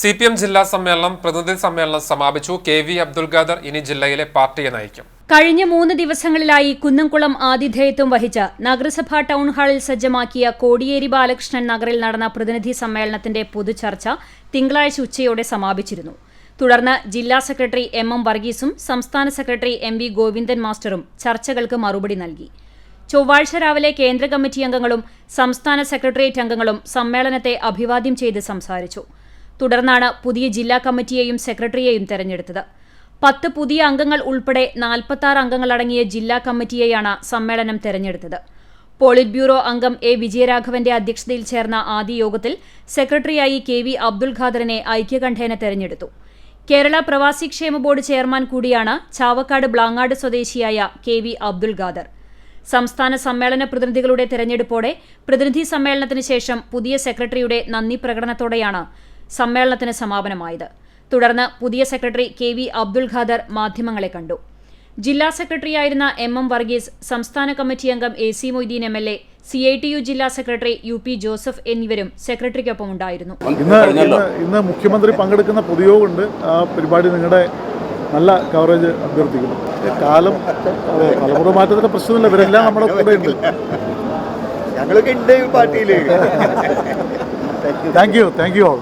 C P M ജില്ലാ സമ്മേളനം പ്രതിനിധി സമ്മേളനം സമാപിച്ചു. കെ വി അബ്ദുൽ ഖാദർ ഇനി ജില്ലയിലെ പാർട്ടിയെ നയിക്കും. കഴിഞ്ഞ മൂന്ന് ദിവസങ്ങളിലായി കുന്നംകുളം ആതിഥേയത്വം വഹിച്ച നഗരസഭാ ടൗൺ ഹാളിൽ സജ്ജമാക്കിയ കോടിയേരി ബാലകൃഷ്ണൻ നഗറിൽ നടന്ന പ്രതിനിധി സമ്മേളനത്തിന്റെ പൊതുചർച്ച തിങ്കളാഴ്ച ഉച്ചയോടെ സമാപിച്ചിരുന്നു. തുടർന്ന് ജില്ലാ സെക്രട്ടറി എം എം വർഗീസും സംസ്ഥാന സെക്രട്ടറി എം വി ഗോവിന്ദൻ മാസ്റ്ററും ചർച്ചകൾക്ക് മറുപടി നൽകി. ചൊവ്വാഴ്ച രാവിലെ കേന്ദ്ര കമ്മിറ്റി അംഗങ്ങളും സംസ്ഥാന സെക്രട്ടേറിയറ്റ് അംഗങ്ങളും സമ്മേളനത്തെ അഭിവാദ്യം ചെയ്ത് സംസാരിച്ചു. തുടർന്നാണ് പുതിയ ജില്ലാ കമ്മിറ്റിയെയും സെക്രട്ടറിയെയും തെരഞ്ഞെടുത്തത്. പത്ത് പുതിയ അംഗങ്ങൾ ഉൾപ്പെടെ നാൽപ്പത്താറ് അംഗങ്ങളടങ്ങിയ ജില്ലാ കമ്മിറ്റിയെയാണ് സമ്മേളനം തെരഞ്ഞെടുത്തത്. പോളിറ്റ് ബ്യൂറോ അംഗം എ വിജയരാഘവന്റെ അധ്യക്ഷതയിൽ ചേർന്ന ആദ്യ യോഗത്തിൽ സെക്രട്ടറിയായി കെ വി അബ്ദുൽ ഖാദറിനെ ഐക്യകണ്ഠേന തെരഞ്ഞെടുത്തു. കേരള പ്രവാസി ക്ഷേമ ബോർഡ് ചെയർമാൻ കൂടിയാണ് ചാവക്കാട് ബ്ലാങ്ങാട് സ്വദേശിയായ കെ വി അബ്ദുൽ ഖാദർ. സംസ്ഥാന സമ്മേളന പ്രതിനിധികളുടെ തെരഞ്ഞെടുപ്പോടെ പ്രതിനിധി സമ്മേളനത്തിന് ശേഷം പുതിയ സെക്രട്ടറിയുടെ നന്ദി പ്രകടനത്തോടെയാണ് സമ്മേളനത്തിന് സമാപനമായത്. തുടർന്ന് പുതിയ secretary K V Abdul Khader മാധ്യമങ്ങളെ കണ്ടു. ജില്ലാ സെക്രട്ടറിയായിരുന്ന എം എം വർഗീസ് സംസ്ഥാന കമ്മിറ്റി അംഗം A C Moideen M L A C I T U ജില്ലാ സെക്രട്ടറി യു പി ജോസഫ് എന്നിവരും സെക്രട്ടറിക്കൊപ്പം ഉണ്ടായിരുന്നു. ഇന്ന് ഇന്ന് ഇന്ന് മുഖ്യമന്ത്രി പങ്കെടുക്കുന്ന പൊതുയോഗമുണ്ട്. ആ പരിപാടി നിങ്ങളുടെ നല്ല കവറേജ് അഭ്യർത്ഥിക്കുന്നു. കാലം തലമുറ മാറ്റത്തിന്റെ പ്രശ്നമില്ല ഇവരെല്ലാം നമ്മുടെ കൂടെ ഉണ്ട്. ഞങ്ങളൊക്കെ ഉണ്ട് പാർട്ടിയിൽ thank you thank you all